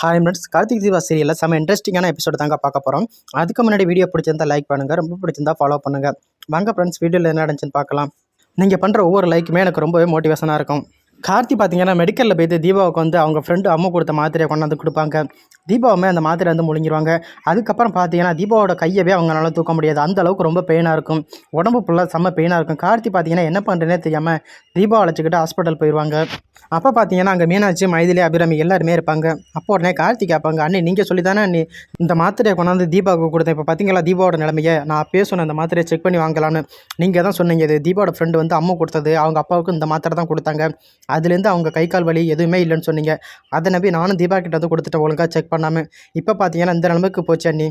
Hi friends Karthik Deepa சீரியலில் செம்ம இன்ட்ரெஸ்டிங்கான எபிசோடு தாங்க பார்க்க போகிறோம் அதுக்கு முன்னாடி வீடியோ பிடிச்சிருந்தா லைக் பண்ணுங்கள் ரொம்ப பிடிச்சிருந்தா ஃபாலோ பண்ணுங்கள் வாங்க ஃப்ரெண்ட்ஸ் வீடியோவில் என்ன நடந்துச்சுன்னு பார்க்கலாம். நீங்கள் பண்ணுற ஒவ்வொரு லைக்குமே எனக்கு ரொம்பவே மோட்டிவேஷனாக இருக்கும். கார்த்தி பார்த்தீங்கன்னா மெடிக்கலில் போயிட்டு தீபாவுக்கு வந்து அவங்க ஃப்ரெண்டு அம்மா கொடுத்த மாத்திரையை கொண்டாந்து கொடுப்பாங்க. தீபாவுமே அந்த மாத்திரை வந்து முழுங்கிடுவாங்க அதுக்கப்புறம் பார்த்தீங்கன்னா தீபாவோட கையவே அவங்களால தூக்க முடியாது. அந்த அளவுக்கு ரொம்ப பெயினாக இருக்கும். உடம்பு ஃபுல்லாக செம்ம பெயினாக இருக்கும். கார்த்தி பார்த்தீங்கன்னா என்ன பண்ணுறேனே தெரியாமல் தீபாவை அழைச்சிக்கிட்டு ஹாஸ்பிட்டல் போயிடுவாங்க அப்போ பார்த்தீங்கன்னா அங்கே மீனாட்சி மைதிலி அபிராமி எல்லாருமே இருப்பாங்க. அப்போ உடனே கார்த்தி கேட்பாங்க அண்ணே நீங்கள் சொல்லி தானே நீ இந்த மாத்திரையை கொண்டாந்து தீபாவுக்கு கொடுத்தேன். இப்போ பார்த்தீங்களா தீபாவோட நிலைமையை? நான் அப்பயே சொன்னேன் இந்த மாத்திரையை செக் பண்ணி வாங்கலான்னு நீங்கள் தான் சொன்னீங்க இது தீபாவோட ஃப்ரெண்டு வந்து அம்மா கொடுத்தது. அவங்க அப்பாவுக்கு இந்த மாத்திரை தான் கொடுத்தாங்க. அதுலேருந்து அவங்க கை கால் வலி எதுவுமே இல்லைன்னு சொன்னீங்க. அதை நம்பி நானும் தீபா கிட்ட வந்து கொடுத்துட்டேன் ஒழுங்காக செக் பண்ணாமல் இப்போ பார்த்தீங்கன்னா இந்த நிலமைக்கு போச்சு அண்ணி.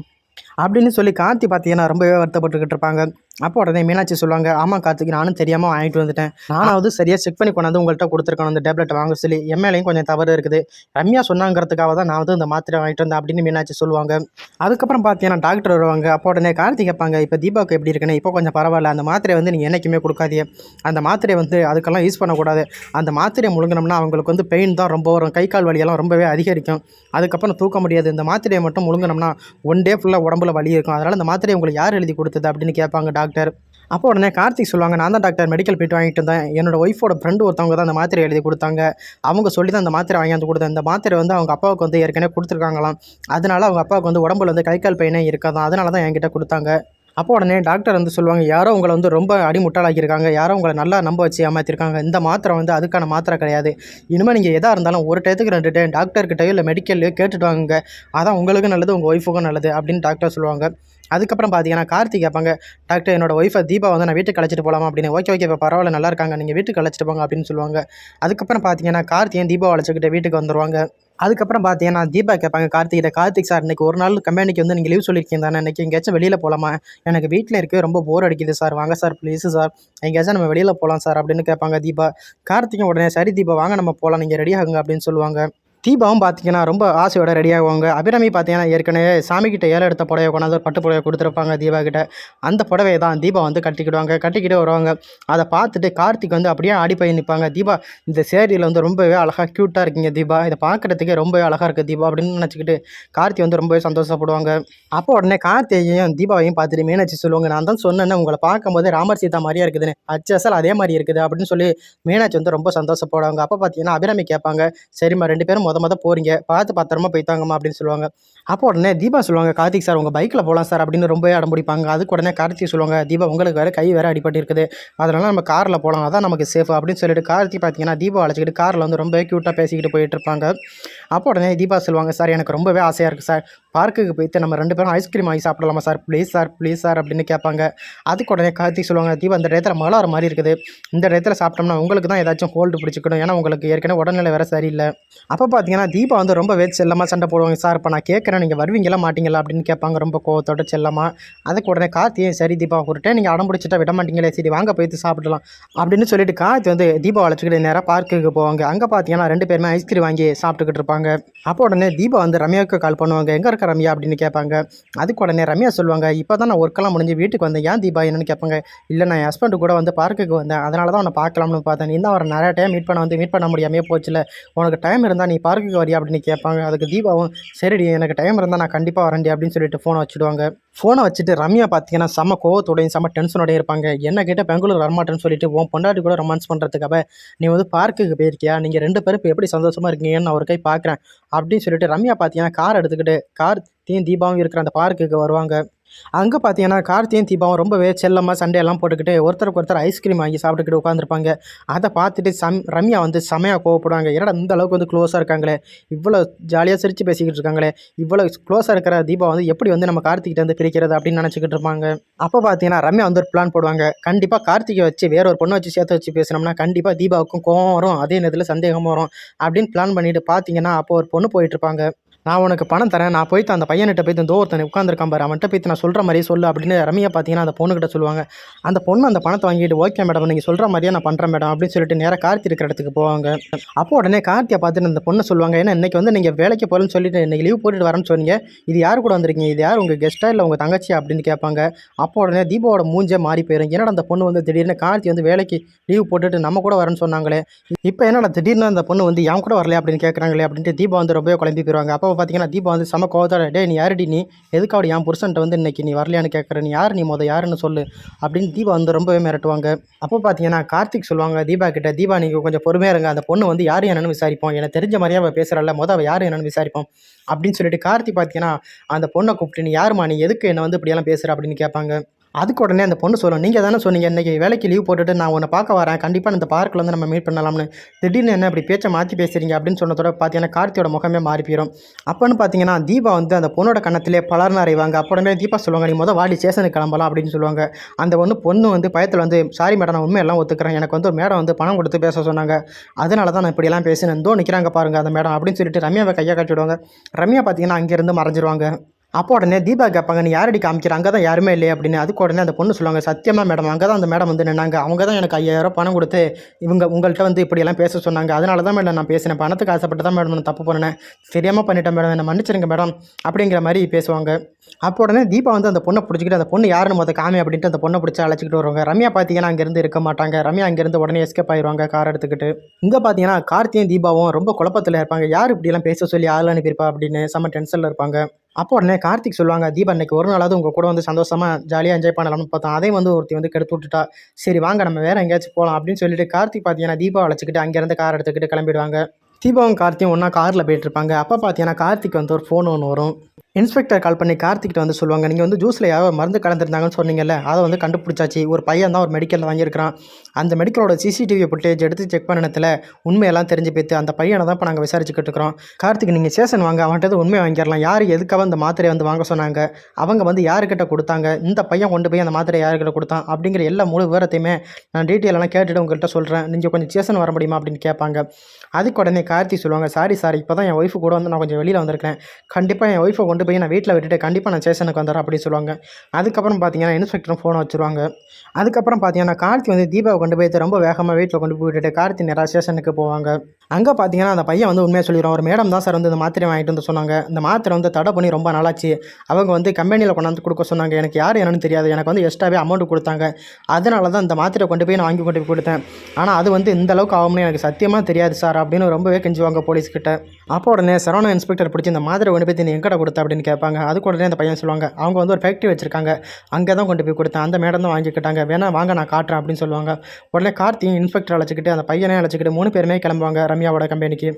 அப்படின்னு சொல்லி கார்த்தி பார்த்தீங்கன்னா ரொம்பவே வருத்தப்பட்டுக்கிட்டு இருப்பாங்க. அப்போ உடனே மீனாட்சி சொல்லுவாங்க ஆமாம் கார்த்திக் நானும் தெரியாமல் வாங்கிட்டு வந்துட்டேன். நானாவது சரியாக செக் பண்ணி கொண்டாந்து உங்கள்கிட்ட கொடுத்துருக்கணும் அந்த டேப்லெட் வாங்க சொல்லி எம்எல்ஏயும் கொஞ்சம் தவறு இருக்குது. ரம்யா சொன்னாங்கிறதுக்காக தான் நான் வந்து இந்த மாத்திரை வாங்கிட்டு வந்தேன் அப்படின்னு மீனாட்சி சொல்லுவாங்க. அதுக்கப்புறம் பார்த்தீங்கன்னா டாக்டர் வருவாங்க. அப்போ உடனே கார்த்திக் கேட்பாங்க இப்போ தீபாவுக்கு எப்படி இருக்குன்னு? இப்போ கொஞ்சம் பரவாயில்ல. அந்த மாத்திரை வந்து நீங்கள் என்றைக்குமே கொடுக்காதீங்க. அந்த மாத்திரையை வந்து அதுக்கெல்லாம் யூஸ் பண்ணக்கூடாது. அந்த மாத்திரையை முழுங்கினோம்னா அவங்களுக்கு வந்து பெயின் தான் ரொம்ப வரும். கை கால் வலியெல்லாம் ரொம்பவே அதிகரிக்கும். அதுக்கப்புறம் தூக்க முடியாது. இந்த மாத்திரையை மட்டும் முழுங்கினோம்னா ஒன் டே ஃபுல்லாக உடம்புல வலி இருக்கும். அதனால் இந்த மாத்திரையை உங்களுக்கு யார் எழுதி கொடுத்தது? அப்படின்னு கேட்பாங்க டாக்டர் டாக்டர். அப்போ உடனே கார்த்திக் சொல்லுவாங்க நான் தான் டாக்டர் மெடிக்கல் போய்ட்டு வாங்கிட்டு வந்தேன். என்னோட ஒய்ஃபோட ஃப்ரெண்டு ஒருத்தவங்க தான் அந்த மாத்திரை எழுதி கொடுத்தாங்க. அவங்க சொல்லி தான் அந்த மாத்திரை வாங்கி வந்து கொடுத்தேன். இந்த மாத்திரை வந்து அவங்க அப்பாவுக்கு வந்து ஏற்கனவே கொடுத்துருக்காங்களாம். அதனால அவங்க அப்பாவுக்கு வந்து உடம்புல வந்து கை கால் பையனே இருக்காதான் அதனால தான் என்கிட்ட கொடுத்தாங்க. அப்போ உடனே டாக்டர் வந்து சொல்லுவாங்க யாரோ உங்களை வந்து ரொம்ப அடிமுட்டாளாக்கியிருக்காங்க. யாரோ உங்களை நல்லா நம்ப வச்சு ஏமாற்றிருக்காங்க இந்த மாத்திரை வந்து அதுக்கான மாத்திரை கிடையாது. இனிமேல் நீங்கள் எதாக இருந்தாலும் ஒரு டயத்துக்கு ரெண்டு டே டாக்டர்கிட்டயோ இல்லை மெடிக்கல்லையோ கேட்டுட்டு வாங்க அதான் உங்களுக்கும் நல்லது உங்கள் ஒய்ஃபுக்கும் நல்லது. அப்படின்னு டாக்டர் சொல்லுவாங்க. அதுக்கப்புறம் பார்த்தீங்கன்னா கார்த்திக் கேட்பாங்க டாக்டர் என்னோட ஒய்ஃபை தீபா வந்து நான் வீட்டுக்கு அழைச்சிட்டு போகலாமா அப்படின்னு ஓகே ஓகே இப்போ பரவாயில்ல நல்லா இருக்காங்க. நீங்கள் வீட்டுக்கு அழைச்சிட்டு போங்க அப்படின்னு சொல்லுவாங்க. அதுக்கப்புறம் பார்த்தீங்கன்னா கார்த்தியன் தீபாவை அழைச்சிக்கிட்டு வீட்டுக்கு வந்துருவாங்க? அதுக்கப்புறம் பார்த்தீங்கன்னா தீபா கேட்பாங்க கார்த்திகிட்ட கார்த்திக் சார் இன்னைக்கு ஒரு நாள் கம்பெனிக்கு வந்து நீங்கள் லீவ் சொல்லியிருக்கீங்க தானே? இன்றைக்கி எங்கேயாச்சும் வெளியில் போகலாமா எனக்கு வீட்டில் இருக்கவே ரொம்ப போர் அடிக்குது சார். வாங்க சார் ப்ளீஸ் சார். எங்கேயாச்சும் நம்ம வெளியில் போகலாம் சார் அப்படின்னு கேட்பாங்க தீபா. கார்த்திகை உடனே சரி தீபா வாங்க நம்ம போகலாம் நீங்கள் ரெடி ஆகுங்க அப்படின்னு சொல்லுவாங்க. தீபாவும் பார்த்தீங்கன்னா ரொம்ப ஆசையோட ரெடியாகுவாங்க அபிராமி பார்த்தீங்கன்னா ஏற்கனவே சாமிக்கிட்ட ஏழை எடுத்த புடவை கொண்டாந்து ஒரு பட்டு புடவை கொடுத்துருப்பாங்க தீபா கிட்ட. அந்த புடவையை தான் தீபா வந்து கட்டிக்கிடுவாங்க. கட்டிக்கிட்டு வருவாங்க. அதை பார்த்துட்டு கார்த்திக் வந்து அப்படியே ஆடி போய் நிற்பாங்க தீபா இந்த சேரியில் வந்து ரொம்பவே அழகாக க்யூட்டாக இருக்கீங்க தீபா. இதை பார்க்குறதுக்கே ரொம்பவே அழகாக இருக்குது தீபா அப்படின்னு நினச்சிக்கிட்டு கார்த்தி வந்து ரொம்பவே சந்தோஷப்படுவாங்க. அப்போ உடனே கார்த்தியையும் தீபாவையும் பார்த்துட்டு மீனாட்சி சொல்லுவாங்க நான் தான் சொன்னேன்னு உங்களை பார்க்கும்போது ராமர் சீதா மாதிரியா இருக்குதுன்னு அச்சசல் அதே மாதிரி இருக்குது. அப்படின்னு சொல்லி மீனாட்சி வந்து ரொம்ப சந்தோஷப்படுவாங்க. அப்போ பார்த்தீங்கன்னா அபிராமி கேட்பாங்க சரிம்மா ரெண்டு பேரும் மொதல் மொதல் போகிறீங்க பார்த்து பத்திரமா போய்த்தாங்கம்மா அப்படின்னு சொல்லுவாங்க. அப்போ உடனே தீபா சொல்லுவாங்க கார்த்திக் சார் உங்கள் பைக்கில் போகலாம் சார் அப்படின்னு ரொம்பவே அடம் பிடிப்பாங்க அதுக்கு உடனே கார்த்திக் சொல்லுவாங்க தீபா உங்களுக்கு வேறு கை வேறு அடிபட்டு இருக்குது அதனால நம்ம காரில் போகலாம் அதான் நமக்கு சேஃப் அப்படின்னு சொல்லிட்டு கார்த்திக் பார்த்தீங்கன்னா தீபா அழைச்சிக்கிட்டு காரில் வந்து ரொம்பவே க்யூட்டாக பேசிக்கிட்டு போயிட்டு இருப்பாங்க. அப்போ உடனே தீபா சொல்லுவாங்க சார் எனக்கு ரொம்பவே ஆசையாக இருக்குது சார். பார்க்குக்கு போயிட்டு நம்ம ரெண்டு பேரும் ஐஸ்கிரீம் வாங்கி சாப்பிடலாமா sir? Please sir please sir அப்படின்னு கேட்பாங்க. அதுக்கு உடனே கார்த்திக் சொல்லுவாங்க தீபா இந்த இடத்துல மழை வர மாதிரி இருக்குது. இந்த இடத்துல சாப்பிட்டோம்னா உங்களுக்கு தான் ஏதாச்சும் ஹோல்டு பிடிச்சிக்கணும். ஏன்னா உங்களுக்கு ஏற்கனவே உடல்நிலை வேறு சரியில்லை. அப்போ பார்த்தீங்கன்னா தீபா வந்து ரொம்ப வேறு செல்லமாக சண்டை போடுவாங்க. சார் இப்போ நான் கேட்குறேன். நீங்கள் வருவீங்களா மாட்டிங்களா? அப்படின்னு கேட்பாங்க. ரொம்ப கோவத்தோட செல்லமாக அதுக்கு உடனே கார்த்தியும் சரி தீபா ஒரு நீங்கள் அடம் பிடிச்சிட்டா விட மாட்டீங்களே. சரி வாங்க போயிட்டு சாப்பிடலாம். அப்படின்னு சொல்லிட்டு கார்த்தி வந்து தீபா அழைச்சிக்கிட்டு நேராக பார்க்குக்கு போவாங்க. அங்கே பார்த்தீங்கன்னா ரெண்டு பேருமே ஐஸ்கிரீம் வாங்கி சாப்பிட்டுக்கிட்டு இருப்பாங்க. அப்போ உடனே தீபா வந்து ரம்யாவுக்கு கால் பண்ணுவாங்க. எங்கே இருக்க ரம்யா? அப்படின்னு கேட்பாங்க. அதுக்கு உடனே ரம்யா சொல்லுவாங்க இப்போ தான் நான் ஒர்க்கெல்லாம் முடிஞ்சு வீட்டுக்கு வந்தேன். ஏன் தீபா என்னன்னு கேட்பாங்க. இல்லை நான் என் ஹஸ்பண்ட் கூட வந்து பார்க்குக்கு வந்தேன். அதனால தான் உன்னை பார்க்கலாம்னு பார்த்தேன். நீ தான் அவரை நிறையா டைம் மீட் பண்ண வந்து மீட் பண்ண முடியாமே போச்சுல. உனக்கு டைம் இருந்தால் நீ பார்க்குக்கு வரியா அப்படின்னு கேட்பாங்க. அதுக்கு தீபாவும் சரிடி எனக்கு டைம் இருந்தால் நான் கண்டிப்பாக வரேன்டி அப்படின்னு சொல்லிட்டு ஃபோனை வச்சுடுவாங்க. ஃபோனை வச்சுட்டு ரம்யா பார்த்தீங்கன்னா செம்ம கோவத்தோடையும் செம்ம டென்ஷனோடையும் இருப்பாங்க. என்ன கேட்டால் பெங்களூர் வரமாட்டேன்னு சொல்லிட்டு உன் பொண்டாட்டி கூட ரொமான்ஸ் பண்ணுறதுக்காக நீ வந்து பார்க்குக்கு போயிருக்கியா? நீங்கள் ரெண்டு பேரும் இப்போ எப்படி சந்தோஷமாக இருக்கீங்கன்னு நான் ஒரு கை பார்க்குறேன் அப்படின்னு சொல்லிட்டு ரம்யா பார்த்தீங்கன்னா கார் எடுத்துக்கிட்டு கார் தீயும் தீபாவும் இருக்கிற அந்த பார்க்குக்கு வருவாங்க. அங்கே பார்த்தீங்கன்னா கார்த்தியும் தீபாவும் ரொம்பவே செல்லமாக சண்டையெல்லாம் போட்டுக்கிட்டு ஒருத்தருக்கு ஒருத்தர் ஐஸ்கிரீம் வாங்கி சாப்பிட்டுக்கிட்டு உட்காந்துருப்பாங்க அதை பார்த்துட்டு சம் ரம்யா வந்து செமையாக கோவப்படுவாங்க. ஏன்னா இந்த அளவுக்கு வந்து க்ளோஸாக இருக்காங்களே? இவ்வளோ ஜாலியாக சிரித்து பேசிக்கிட்டு இருக்காங்களே? இவ்வளோ க்ளோஸாக இருக்கிற தீபா வந்து எப்படி வந்து நம்ம கார்த்திகிட்ட வந்து பிரிக்கிறது? அப்படின்னு நினச்சிக்கிட்டு இருப்பாங்க. அப்போ பார்த்தீங்கன்னா ரம்யா வந்து ஒரு பிளான் போடுவாங்க. கண்டிப்பாக கார்த்திகை வச்சு வேற ஒரு பொண்ணை வச்சு சேர்த்து வச்சு பேசினோம்னா கண்டிப்பாக தீபாவுக்கும் கோவம் வரும். அதே நேரத்தில் சந்தேகம் வரும். அப்படின்னு பிளான் பண்ணிட்டு பார்த்தீங்கன்னா அப்போ ஒரு பொண்ணு போயிட்டு இருப்பாங்க. நான் உனக்கு பணம் தரேன். நான் போயிட்டு அந்த பையன்கிட்ட போய் தோ ஒருத்தனை உட்காந்துருக்கான் பாரு. அவன்கிட்ட போய்த்து நான் சொல்கிற மாதிரியே சொல்லு அப்படின்னு ரம்யா பார்த்தீங்கன்னா அந்த பொண்ணுக்கிட்ட சொல்லுவாங்க. அந்த பொண்ணு அந்த பணத்தை வாங்கிட்டு ஓகே மேடம் நீங்கள் சொல்கிற மாதிரியே நான் பண்ணுறேன் மேடம் அப்படின்னு சொல்லிட்டு நேராக கார்த்தி இருக்கிற இடத்துக்கு போவாங்க. அப்போ உடனே கார்த்தியை பார்த்துட்டு அந்த பொண்ணை சொல்லுவாங்க ஏன்னா இன்றைக்கி வந்து நீங்கள் வேலைக்கு போகிறேன்னு சொல்லிட்டு இன்றைக்கி லீவ் போட்டுட்டு வரேன்னு சொன்னீங்க. இது யார் கூட வந்திருக்கீங்க? இது யார் உங்கள் கெஸ்ட்டாக இல்லை உங்கள் தங்கச்சி அப்படின்னு கேட்பாங்க. அப்போ உடனே தீபாவோட மூஞ்சே மாறி போயிடும் என்னடா அந்த பொண்ணு வந்து திடீர்னு கார்த்தி வந்து வேலைக்கு லீவ் போட்டுட்டு நம்ம கூட வரேன்னு சொன்னாங்களே. இப்போ என்னடா திடீர்னு அந்த பொண்ணு வந்து என் கூட வரல அப்படின்னு கேட்குறாங்களே அப்படின்ட்டு தீபா வந்து ரொம்பவே குழம்பி போயிடுவாங்க. அப்போ பார்த்தீங்கன்னா தீபா வந்து சம கோவத்தோட டே நீ யாருடி நீ? எதுக்காவது என் புருஷன்ட்ட வந்து இன்னைக்கு நீ வரலையான்னு கேட்குற நீ யார் நீ மொதல் யாருன்னு சொல்லு அப்படின்னு தீபா வந்து ரொம்பவே மிரட்டுவாங்க. அப்போ பார்த்தீங்கன்னா கார்த்திக் சொல்லுவாங்க தீபா கிட்ட தீபா நீங்கள் கொஞ்சம் பொறுமையாக இருங்க. அந்த பொண்ணு வந்து யார் என்னன்னு விசாரிப்போம். எனக்கு தெரிஞ்ச மாதிரியே அவள் பேசுகிறாள் மொதல் அவள் யார் என்னன்னு விசாரிப்போம். அப்படின்னு சொல்லிட்டு கார்த்திக் பார்த்தீங்கன்னா அந்த பொண்ணை கூப்பிட்டு நீ யாருமா நீ எதுக்கு என்னை வந்து இப்படியெல்லாம் பேசுகிற அப்படின்னு கேட்பாங்க. அதுக்கு உடனே அந்த பொண்ணு சொல்லும் நீங்கள் தானே சொன்னீங்க இன்றைக்கி வேலைக்கு லீவ் போட்டுட்டு நான் உன்னை பார்க்க வரேன். கண்டிப்பாக இந்த பார்க்கில் வந்து நம்ம மீட் பண்ணலாம்னு. திடீர்னு என்ன இப்படி பேச்சை மாற்றி பேசுறீங்க அப்படின்னு சொன்னதோட பார்த்தீங்கன்னா கார்த்தியோட முகமே மாறி போயிடும் அப்போன்னு பார்த்தீங்கன்னா தீபா வந்து அந்த பொண்ணோட கண்ணத்திலே பலர்னு அறைவாங்க. அப்போ உடனே தீபா சொல்லுவாங்க நீ முதல் வாடி ஸ்டேஷனுக்கு கிளம்பலாம் அப்படின்னு சொல்லுவாங்க. அந்த ஒன்று பொண்ணு வந்து பயத்தில் வந்து சாரி மேடம் நான் உண்மையெல்லாம் ஒத்துக்கிறேன். எனக்கு வந்து ஒரு மேடம் வந்து பணம் கொடுத்து பேச சொன்னாங்க. அதனால தான் நான் இப்படியெல்லாம் பேசினேன். தோ நிற்கிறாங்க பாருங்கள் அந்த மேடம் அப்படின்னு சொல்லிட்டு ரம்யாவை கையை காட்டிவிடுவாங்க ரம்யா பார்த்தீங்கன்னா அங்கேருந்து மறைஞ்சிருவாங்க. அப்போ உடனே தீபா கேட்பாங்க நீ யாரடி காமிக்கிற? அங்கே தான் யாருமே இல்லையே அப்படின்னு. அதுக்கு உடனே அந்த பொண்ணு சொல்லுவாங்க சத்தியமாக மேடம் அங்கே தான் அந்த மேடம் வந்து நின்னாங்க. அவங்க தான் எனக்கு ஐயாயிரம் பணம் கொடுத்து இவங்க உங்கள்கிட்ட வந்து இப்படியெல்லாம் பேச சொன்னாங்க. அதனால தான் மேடம் நான் பேசினேன். பணத்துக்கு ஆசைப்பட்டு தான் மேடம் நான் தப்பு பண்ணினேன். தெரியாமல் பண்ணிட்டேன் மேடம். என்னை மன்னிச்சிருங்க மேடம் அப்படிங்கிற மாதிரி பேசுவாங்க. அப்போ உடனே தீபா வந்து அந்த பொண்ணை பிடிச்சிக்கிட்டு அந்த பொண்ணு யாருன்னு மொத்த காமி அப்படின்ட்டு அந்த பொண்ணை பிடிச்சி அழைச்சிக்கிட்டு வருவாங்க. ரம்யா பார்த்தீங்கன்னா அங்கேருந்து இருக்க மாட்டாங்க. ரம்யா அங்கேருந்து உடனே எஸ்கேப் ஆயிடுவாங்க கார் எடுத்துக்கிட்டு. இங்கே பார்த்தீங்கன்னா கார்த்தியும் தீபாவும் ரொம்ப குழப்பத்தில் இருப்பாங்க. யார் இப்படியெல்லாம் பேச சொல்லி ஆள் அனுப்பியிருப்பா அப்படின்னு. செம்ம டென்ஷனில் இருப்பாங்க. அப்போ உடனே கார்த்திக் சொல்லுவாங்க தீபா இன்னைக்கு ஒரு நாளாவது உங்கள் கூட வந்து சந்தோஷமாக ஜாலியாக என்ஜாய் பண்ணலாம்னு பார்த்தோம் அதையும் வந்து ஒருத்தி வந்து கெடுத்து விட்டுட்டா. சரி வாங்க நம்ம வேறு எங்கேயாச்சும் போகலாம் அப்படின்னு சொல்லிட்டு கார்த்திக் பார்த்தீங்கன்னா தீபா அழைச்சிக்கிட்டு அங்கேருந்து கார் எடுத்துக்கிட்டு கிளம்பிடுவாங்க. தீபாவும் கார்த்தியும் ஒன்றா காரில் போயிட்டு இருப்பாங்க. அப்போ பார்த்தீங்கன்னா கார்த்திக் வந்து ஒரு ஃபோன் ஒன்று வரும். இன்ஸ்பெக்டர் கால் பண்ணி கார்த்திக்கிட்ட வந்து சொல்லுவாங்க நீங்கள் வந்து ஜூஸில் யாரோ மருந்து கலந்துருந்தாங்கன்னு சொன்னீங்கல்ல அதை வந்து கண்டுபிடிச்சாச்சு. ஒரு பையன் தான் ஒரு மெடிக்கலில் வாங்கியிருக்கிறான். அந்த மெடிக்கலோட சிசிடிவி ஃபுட்டேஜ் எடுத்து செக் பண்ணினத்தில் உண்மையெல்லாம் தெரிஞ்சு போய்த்து அந்த பையனை தான் இப்போ நாங்கள் விசாரிச்சுக்கிட்டு இருக்கிறோம். கார்த்திக் நீங்கள் ஸ்டேஷன் வாங்க அவன்கிட்ட உண்மை வாங்கிடலாம். யார் எதுக்காக அந்த மாத்திரையை வந்து வாங்க சொன்னாங்க? அவங்க வந்து யாருக்கிட்ட கொடுத்தாங்க? இந்த பையன் கொண்டு போய் அந்த மாத்திரை யாருக்கிட்ட கொடுத்தான்? அப்படிங்கிற எல்லா முழு விவரத்தையுமே நான் டீட்டெயிலெல்லாம் கேட்டுட்டு உங்கள்கிட்ட சொல்கிறேன் நீங்கள் கொஞ்சம் ஸ்டேஷன் வர முடியுமா அப்படின்னு கேட்பாங்க. அதுக்கு உடனே கார்த்தி சொல்லுவாங்க சாரி சார் இப்போ தான் என் ஒய்ஃபு கூட வந்து நான் கொஞ்சம் வெளியில் வந்திருக்கேன் கண்டிப்பாக என் ஒய்ஃபை கொண்டு போய் நான் வீட்டில் விட்டுட்டு கண்டிப்பாக நான் ஸ்டேஷனுக்கு வந்துடுறேன் அப்படின்னு சொல்லுவாங்க. அதுக்கப்புறம் பார்த்தீங்கன்னா இன்ஸ்பெக்டரும் ஃபோனை வச்சுருவாங்க. அதுக்கப்புறம் பார்த்தீங்கன்னா கார்த்தி வந்து தீபாவை கொண்டு போய் ரொம்ப வேகமாக வீட்டில் கொண்டு போய் விட்டுட்டு கார்த்தி நேராக ஸ்டேஷனுக்கு போவாங்க. அங்கே பார்த்தீங்கன்னா அந்த பையன் வந்து உண்மையாக சொல்லிடுவான். ஒரு மேடம் தான் சார் வந்து இந்த மாத்திரை வாங்கிட்டு வந்து சொன்னாங்க. இந்த மாத்திரை வந்து தடை பண்ணி ரொம்ப நாளாச்சு. அவங்க வந்து கம்பெனியில் கொண்டாந்து கொடுக்க சொன்னாங்க. எனக்கு யார் என்னன்னு தெரியாது. எனக்கு வந்து எக்ஸ்ட்ராவே அமௌண்ட் கொடுத்தாங்க. அதனால தான் இந்த மாத்திரை கொண்டு போய் நான் வாங்கி கொண்டு போய் கொடுத்தேன். ஆனால் அது வந்து இந்த அளவுக்கு ஆகும்னு எனக்கு சத்தியமாக தெரியாது சார் அப்படின்னு ரொம்பவே கெஞ்சுவாங்க போலீஸ்கிட்ட. அப்போ உடனே சரவணா இன்ஸ்பெக்டர் பிடிச்சி இந்த மாதிரி கொண்டு போய் நீ எங்கட கொடுத்த? அப்படின்னு கேட்பாங்க. அதுக்கு உடனே அந்த பையன் சொல்லுவாங்க அவங்க வந்து ஒரு ஃபேக்ட்ரி வச்சிருக்காங்க. அங்கே தான் கொண்டு போய் கொடுத்தேன். அந்த மேடம் தான் வாங்கிக்கிட்டாங்க. வேணா வாங்க நான் காட்டுறேன் அப்படின்னு சொல்லுவாங்க. உடனே கார்த்தி இன்ஸ்பெக்டர் அழைச்சிக்கிட்டு அந்த பையனே அழைச்சிக்கிட்டு மூணு பேருமே கிளம்புவாங்க ரம்யாவோட கம்பெனிக்கு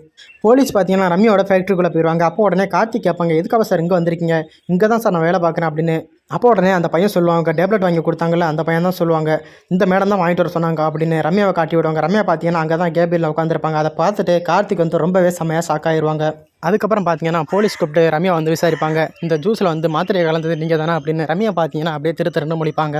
போலீஸ் பார்த்தீங்கன்னா ரம்யாவோட ஃபேக்ட்ரிக்குள்ளே போயிடுவாங்க. அப்போ உடனே கார்த்தி கேட்பாங்க எதுக்காக சார் இங்கே வந்திருக்கீங்க? இங்கே தான் சார் நான் வேலை பார்க்குறேன் அப்படின்னு. அப்போ உடனே அந்த பையன் சொல்லுவாங்க டேப்லெட் வாங்கி கொடுத்தாங்கல்ல அந்த பையன் தான் சொல்லுவாங்க இந்த மேடம் தான் வாங்கிட்டு வர சொன்னாங்க அப்படின்னு ரம்யாவை காட்டி விடுவாங்க. ரம்யா பார்த்தீங்கன்னா அங்கே தான் கேபியில் உட்காந்துருப்பாங்க அதை பார்த்துட்டு கார்த்திக் வந்து ரொம்பவே செம்மையாக ஷாக்காயிருவாங்க அதுக்கப்புறம் பார்த்தீங்கன்னா போலீஸ் கூப்பிட்டு ரம்யா வந்து விசாரிப்பாங்க. இந்த ஜூஸில் வந்து மாத்திரையை கலந்தது நீங்கள் தானே அப்படின்னு ரம்யா பார்த்தீங்கன்னா அப்படியே திரு திருன்னு முடிப்பாங்க